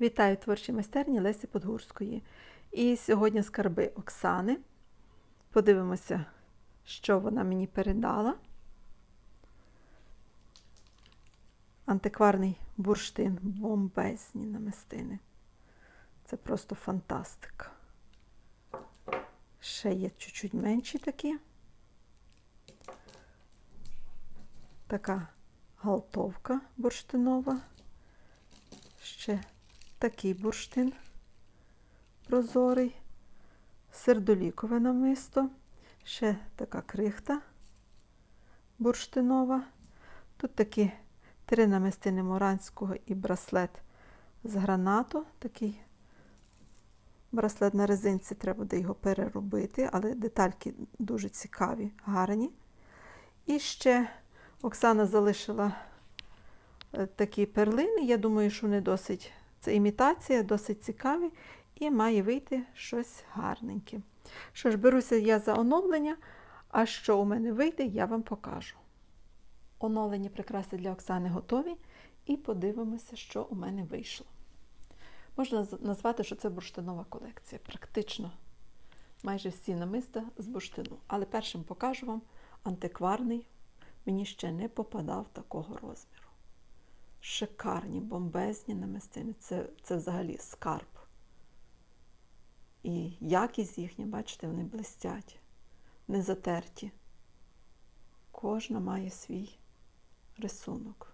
Вітаю творчій майстерні Лесі Подгурської. І сьогодні скарби Оксани. Подивимося, що вона мені передала. Антикварний бурштин, бомбезні намистини. Це просто фантастика. Ще є чуть-чуть менші такі. Така галтовка бурштинова. Ще такий бурштин прозорий, сердолікове намисто, ще така крихта бурштинова. Тут такі три намистини моранського і браслет з гранату. Такий браслет на резинці, треба буде його переробити, але детальки дуже цікаві, гарні. І ще Оксана залишила е, такі перлини. Я думаю, що вони досить, це імітація, досить цікаві, і має вийти щось гарненьке. Що ж, беруся я за оновлення, а що у мене вийде, я вам покажу. Оновлені прикраси для Оксани готові, і подивимося, що у мене вийшло. Можна назвати, що це бурштинова колекція. Практично майже всі намиста з бурштину. Але першим покажу вам антикварний. Мені ще не попадав такого розміру. Шикарні, бомбезні намистини. Це, це взагалі скарб. І якість їхня, бачите, вони блистять, не затерті. Кожна має свій рисунок.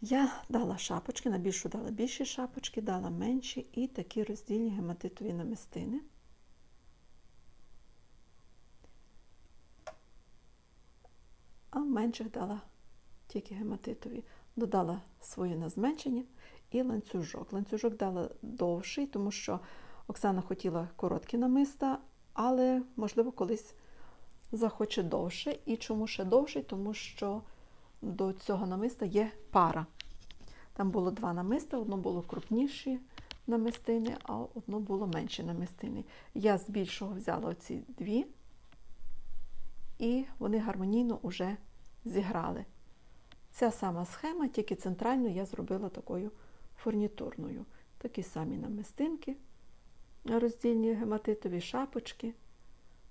Я дала шапочки, на більшу дала більші шапочки, дала менші і такі роздільні гематитові намистини. Менших дала тільки гематитові. Додала своє на зменшення і ланцюжок. Ланцюжок дала довший, тому що Оксана хотіла короткі намиста, але, можливо, колись захоче довше. І чому ще довший? Тому що до цього намиста є пара. Там було два намиста, одно було крупніші намистини, а одно було менші намистини. Я з більшого взяла оці дві, і вони гармонійно вже зіграли. Ця сама схема, тільки центральну я зробила такою фурнітурною. Такі самі намистинки, роздільні гематитові шапочки.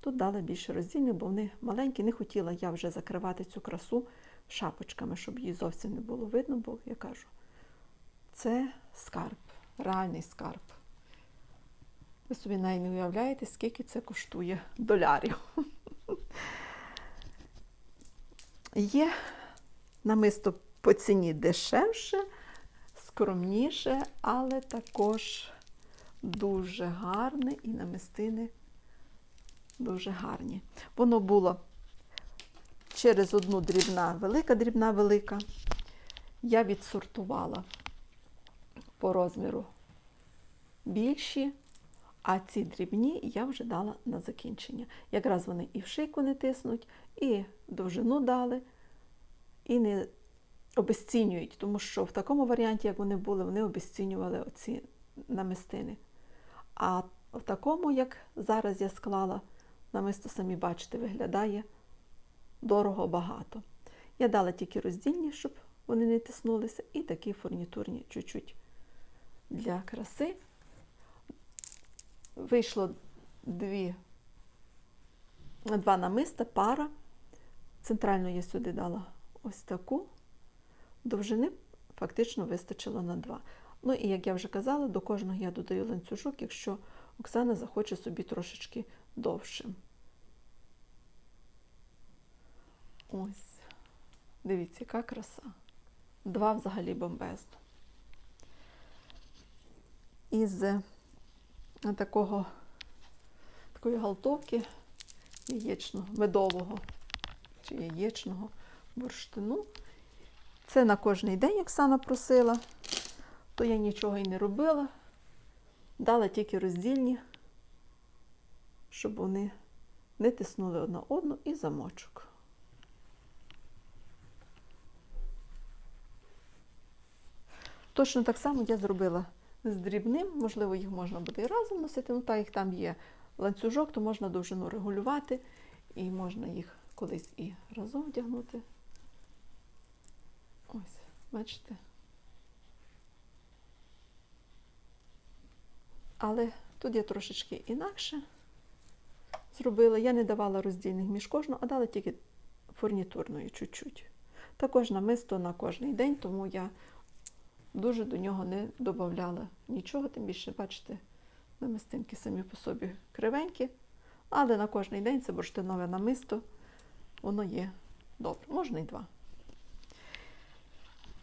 Тут дала більше роздільних, бо вони маленькі. Не хотіла я вже закривати цю красу шапочками, щоб її зовсім не було видно, бо я кажу, це скарб, реальний скарб. Ви собі навіть не уявляєте, скільки це коштує долярів. Є намисто по ціні дешевше, скромніше, але також дуже гарне і намистини дуже гарні. Воно було через одну дрібна велика, дрібна велика. Я відсортувала по розміру більші, а ці дрібні я вже дала на закінчення. Якраз вони і в шийку не тиснуть, і довжину дали, і не обесцінюють, тому що в такому варіанті, як вони були, вони обесцінювали оці намистини. А в такому, як зараз я склала, намисто самі бачите, виглядає дорого багато. Я дала тільки роздільні, щоб вони не тиснулися, і такі фурнітурні чуть-чуть для краси. Вийшло дві, два намиста, пара. Центрально я сюди дала ось таку. Довжини фактично вистачило на два. Ну і як я вже казала, до кожного я додаю ланцюжок, якщо Оксана захоче собі трошечки довшим. Ось. Дивіться, яка краса. Два взагалі бомбезно. Із е, такого, такої галтовки яєчного, медового чи яєчного бурштину. Це на кожний день Оксана просила, то я нічого і не робила. Дала тільки роздільні, щоб вони не тиснули одна одну і замочок. Точно так само я зробила з дрібним, можливо, їх можна буде і разом носити, ну так як там є ланцюжок, то можна довжину регулювати і можна їх колись і разом вдягнути. Ось, бачите. Але тут я трошечки інакше зробила. Я не давала роздільних між кожну, а дала тільки фурнітурної чуть-чуть. Також намисто на кожний день, тому я дуже до нього не додавала нічого, тим більше, бачите, намистинки самі по собі кривенькі, але на кожний день це бурштинове намисто, воно є добре, можна й два.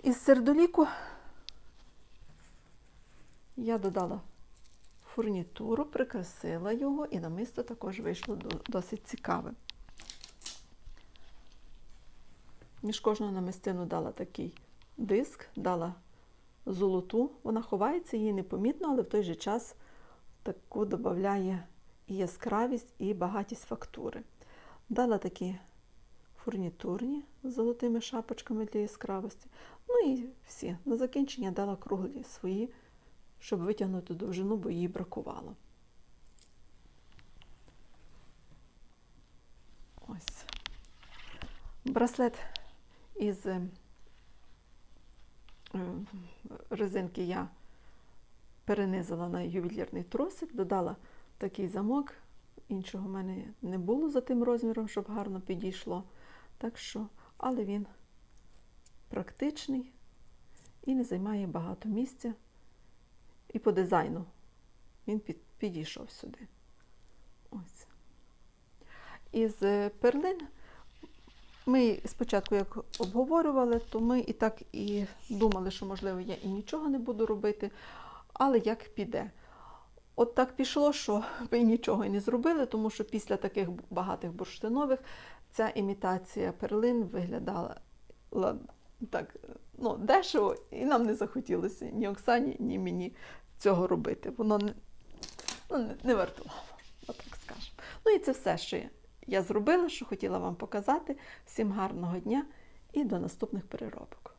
Із сердоліку я додала фурнітуру, прикрасила його, і намисто також вийшло досить цікаве. Між кожного намистину дала такий диск, дала золоту. Вона ховається, її непомітно, але в той же час таку додає і яскравість, і багатість фактури. Дала такі фурнітурні з золотими шапочками для яскравості. Ну і всі. На закінчення дала круглі свої, щоб витягнути довжину, бо їй бракувало. Ось. Браслет із резинки я перенизала на ювелірний тросик, додала такий замок. Іншого в мене не було за тим розміром, щоб гарно підійшло. Так що, але він практичний і не займає багато місця. І по дизайну він під, підійшов сюди. Ось. Із е, перлин ми спочатку, як обговорювали, то ми і так і думали, що, можливо, я і нічого не буду робити, але як піде. От так пішло, що ми нічого і не зробили, тому що після таких багатих бурштинових ця імітація перлин виглядала так ну, дешево, і нам не захотілося ні Оксані, ні мені цього робити. Воно не, ну, не- вартувало, отак скажемо. Ну і це все, що я- я зробила, що хотіла вам показати. Всім гарного дня і до наступних переробок.